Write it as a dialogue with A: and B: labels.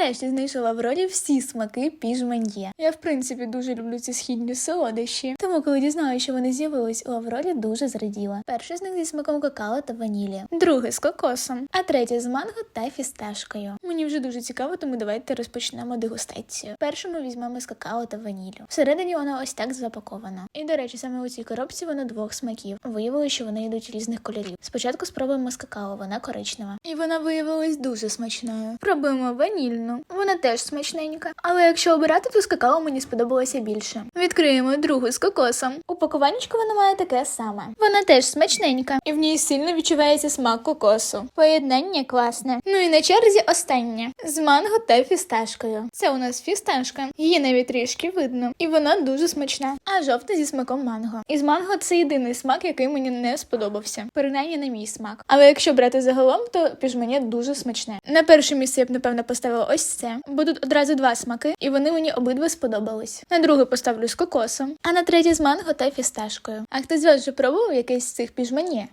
A: Нарешті знайшла в ролі всі смаки піжмен'є. Я в принципі дуже люблю ці східні солодощі. Тому, коли дізнаюся, що вони з'явились у Авролі, дуже зраділа. Перший з них зі смаком какао та ванілі, другий з кокосом, а третій з манго та фісташкою. Мені вже дуже цікаво, тому давайте розпочнемо дегустацію. Першу ми візьмемо з какао та ваніллю. Всередині воно ось так запаковано. І до речі, саме у цій коробці воно двох смаків. Виявилося, що вони йдуть різних кольорів. Спочатку спробуємо з какао, вона коричнева. І вона виявилась дуже смачною. Пробуємо ванільну. Вона теж смачненька. Але якщо обирати, то з какао мені сподобалося більше. Відкриємо другу з кокосом. Упакуванечко вона має таке саме. Вона теж смачненька, і в ній сильно відчувається смак кокосу. Поєднання класне. Ну і на черзі останнє з манго та фісташкою. Це у нас фісташка. Її навіть трішки видно, і вона дуже смачна. А жовта зі смаком манго. Із манго це єдиний смак, який мені не сподобався. Принаймні на мій смак. Але якщо брати загалом, то піжмені дуже смачне. На перше місце я б напевно поставила ось це, бо тут одразу два смаки, і вони мені обидва сподобались. На друге поставлю з кокосом, а на третє з манго та фісташкою. А хтось з вас вже пробував якийсь з цих піжмені?